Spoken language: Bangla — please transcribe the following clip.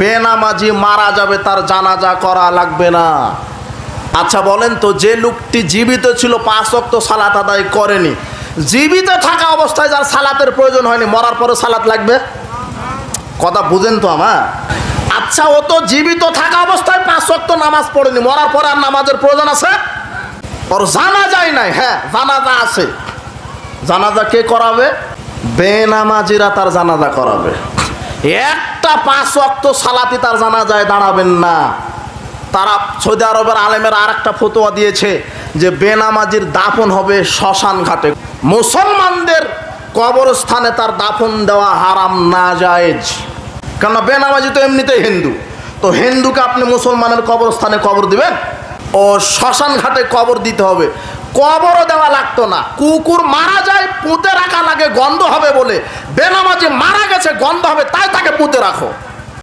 বেনামাজি মারা যাবে, তার জানাজা করা লাগবে না। আচ্ছা বলেন তো, যে লোকটি জীবিত ছিল, পাঁচ অক্ত সালাত আদায় করেনি, জীবিত থাকা অবস্থায় যার সালাতের প্রয়োজন হয়নি, মরার পরে সালাত লাগবে? কথা বুঝেন তো আমার। আচ্ছা ও তো জীবিত থাকা অবস্থায় পাঁচ অক্ত নামাজ পড়েনি, মরার পরে আর নামাজের প্রয়োজন আছে? ওর জানা যায় নাই হ্যাঁ জানাজা আছে। জানাজা কে করাবে? বেনামাজিরা তার জানাজা করাবে। একটা পাঁচ অক্ত সালাতি তার জানা যায় দাঁড়াবেন না। তারা সৌদি আরবের আলেমের আর একটা ফতোয়া দিয়েছে যে বেনামাজির দাফন হবে শ্মশান ঘাটে। মুসলমানদের কবরস্থানে তার দাফন দেওয়া হারাম না জায়েজ কেন বেনামাজি তো এমনিতেই হিন্দু। তো হিন্দুকে আপনি মুসলমানের কবরস্থানে কবর দিবেন? ও শ্মশান ঘাটে কবর দিতে হবে। কবরও দেওয়া লাগতো না। কুকুর মারা যায়, পুঁতে রাখা গন্ধ হবে বলে। বেনামাজি মারা গেছে গন্ধ হবে তাই তাকে পুঁতে রাখো।